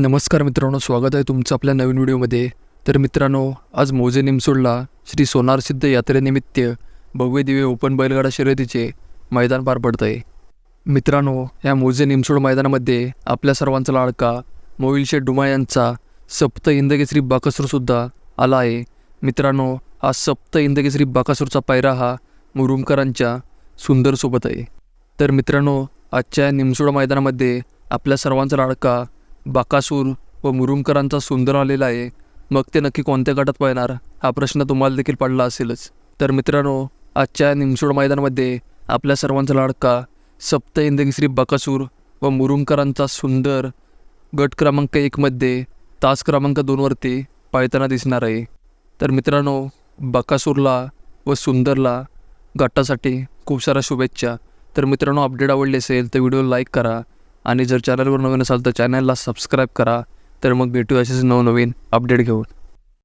नमस्कार मित्रांनो स्वागत आहे तुमचं आपल्या नवीन व्हिडिओमध्ये. तर मित्रांनो आज मोजे निमसोडला श्री सोनारसिद्ध यात्रेनिमित्त भव्य दिव्य ओपन बैलगाडा शर्यतीचे मैदान पार पडतं आहे मित्रांनो या मोजे निमसोड मैदानामध्ये आपल्या सर्वांचा लाडका मोहिल डुमा यांचा सप्त इंदकेसरी बाकासूरसुद्धा आला आहे. मित्रांनो हा सप्त इंदकेसरी बाकासूरचा पायरा हा मुरुमकरांच्या सुंदरसोबत आहे. तर मित्रांनो आजच्या निमसोड मैदानामध्ये आपल्या सर्वांचा लाडका बाकासूर व मुरुमकरांचा सुंदर आलेला आहे. मग ते नक्की कोणत्या गटात पळणार? हा प्रश्न तुम्हाला देखील पडला असेलच. तर मित्रांनो आजच्या निमसोड मैदानामध्ये आपल्या सर्वांचा लाडका सप्त इंदगिश्री बकासूर व मुरुमकरांचा सुंदर गट क्रमांक एकमध्ये तास क्रमांक दोनवरती पाळताना दिसणार आहे. तर मित्रांनो बकासूरला व सुंदरला गटासाठी खूप साऱ्या शुभेच्छा. तर मित्रांनो अपडेट आवडले असेल तर व्हिडिओ लाईक करा. आणि जर चॅनलवर नवीन असाल तर चॅनलला सबस्क्राईब करा. तर मग भेटू असेच नवनवीन अपडेट घेऊन.